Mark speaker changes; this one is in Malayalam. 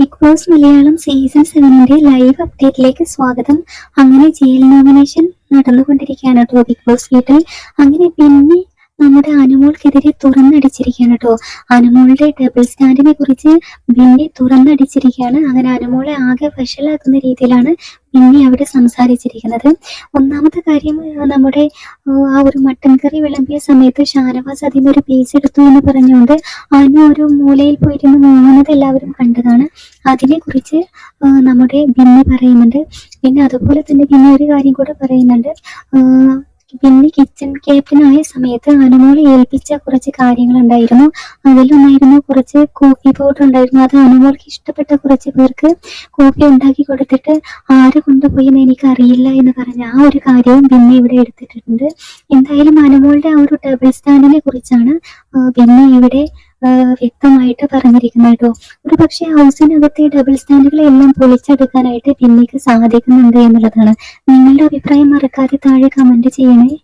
Speaker 1: ബിഗ് ബോസ് മലയാളം സീസൺ സെവനിന്റെ ലൈവ് അപ്ഡേറ്റിലേക്ക് സ്വാഗതം. അങ്ങനെ ജയിൽ നോമിനേഷൻ നടന്നുകൊണ്ടിരിക്കുകയാണ് കേട്ടോ ബിഗ് ബോസ് വീട്ടിൽ. അങ്ങനെ പിന്നെ നമ്മുടെ അനുമോൾക്കെതിരെ തുറന്നടിച്ചിരിക്കുകയാണ് കേട്ടോ. അനുമോളുടെ ഡബിൾ സ്റ്റാൻഡിനെ കുറിച്ച് ബിന്നി തുറന്നടിച്ചിരിക്കുകയാണ്. അങ്ങനെ അനുമോളെ ആകെ വഷളാക്കുന്ന രീതിയിലാണ് ബിന്നി അവിടെ സംസാരിച്ചിരിക്കുന്നത്. ഒന്നാമത്തെ കാര്യം നമ്മുടെ ആ, ഒരു മട്ടൻ കറി വിളമ്പിയ സമയത്ത് ഷാനവാസ് അതിൽ ഒരു പീസ് എടുത്തു എന്ന് പറഞ്ഞുകൊണ്ട് അനു ഒരു മൂലയിൽ പോയിരുന്നു മൂങ്ങുന്നത് എല്ലാവരും അതിനെ കുറിച്ച് നമ്മുടെ ബിന്നി പറയുന്നുണ്ട്. പിന്നെ അതുപോലെ തന്നെ ബിന്നി ഒരു കാര്യം കൂടെ പറയുന്നുണ്ട്. പിന്നെ കിച്ചൺ ക്യാപ്റ്റനായ സമയത്ത് അനുമോളെ ഏൽപ്പിച്ച കുറച്ച് കാര്യങ്ങൾ ഉണ്ടായിരുന്നു അതിലൊന്നായിരുന്നു കുറച്ച് കോഫി പൗഡർ ഉണ്ടായിരുന്നു. അത് അനുമോൾക്ക് ഇഷ്ടപ്പെട്ട കുറച്ച് പേർക്ക് കോഫി ഉണ്ടാക്കി കൊടുത്തിട്ട് ആര് കൊണ്ടുപോയി എന്ന് എനിക്ക് അറിയില്ല എന്ന് പറഞ്ഞ ആ ഒരു കാര്യവും പിന്നെ ഇവിടെ എടുത്തിട്ടുണ്ട്. എന്തായാലും അനുമോളുടെ ആ ഒരു ഡബിൾ സ്റ്റാൻഡിനെ കുറിച്ചാണ് പിന്നെ ഇവിടെ വ്യക്തമായിട്ട് പറഞ്ഞിരിക്കുന്നത് കേട്ടോ. ഒരു പക്ഷെ ഹൗസിനകത്തെ ഡബിൾ സ്റ്റാൻഡുകളെ എല്ലാം പൊളിച്ചെടുക്കാനായിട്ട് പിന്നീട് സാധിക്കുന്നുണ്ട് എന്നുള്ളതാണ്. നിങ്ങളുടെ അഭിപ്രായം മറക്കാതെ താഴെ കമന്റ് ചെയ്യണേ.